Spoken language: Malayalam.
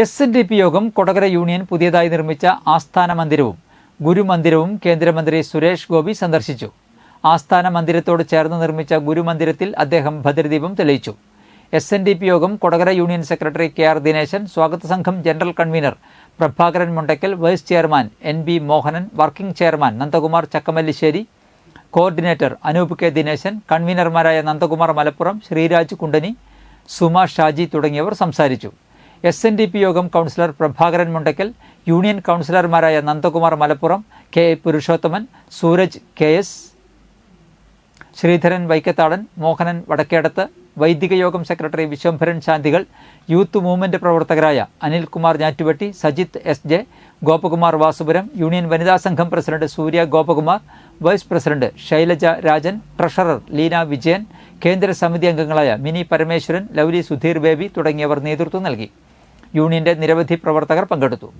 എസ് എൻ ഡി പി യോഗം കൊടകര യൂണിയൻ പുതിയതായി നിർമ്മിച്ച ആസ്ഥാന മന്ദിരവും ഗുരുമന്ദിരവും കേന്ദ്രമന്ത്രി സുരേഷ് ഗോപി സന്ദർശിച്ചു. ആസ്ഥാന മന്ദിരത്തോട് ചേർന്ന് നിർമ്മിച്ച ഗുരുമന്ദിരത്തിൽ അദ്ദേഹം ഭദ്രദീപം തെളിയിച്ചു. S N D P Yogam Kodakara union secretary K R Dineshan സ്വാഗത സംഘം general convener Prabhakaran Mundakkal vice chairman N B Mohanan working chairman Nandakumar Chakkamallissery coordinator Anoop K Dineshan കൺവീനർമാരായ Nandakumar Malappuram Sreeraj Kundani Suma Shaji തുടങ്ങിയവർ സംസാരിച്ചു. S N D P Yogam councillor Prabhakaran Mundakkal union കൗൺസിലർമാരായ Nandakumar Malappuram K Purushothaman Sooraj K S Sreedharan Vaikathadan Mohanan Vadakkedath വൈദിക യോഗം secretary Vishwambharan Shanthikal youth movement പ്രവർത്തകരായ Anilkumar Njattuvetti Sajith S J Gopakumar Vasupuram union വനിതാ സംഘം president Surya Gopakumar vice president Shailaja Rajan treasurer Leena Vijayan കേന്ദ്ര സമിതി അംഗങ്ങളായ മിനി പരമേശ്വരൻ ലൗലി സുധീർ ബേബി തുടങ്ങിയവർ നേതൃത്വം നൽകി. യൂണിയന്റെ നിരവധി പ്രവർത്തകർ പങ്കെടുത്തു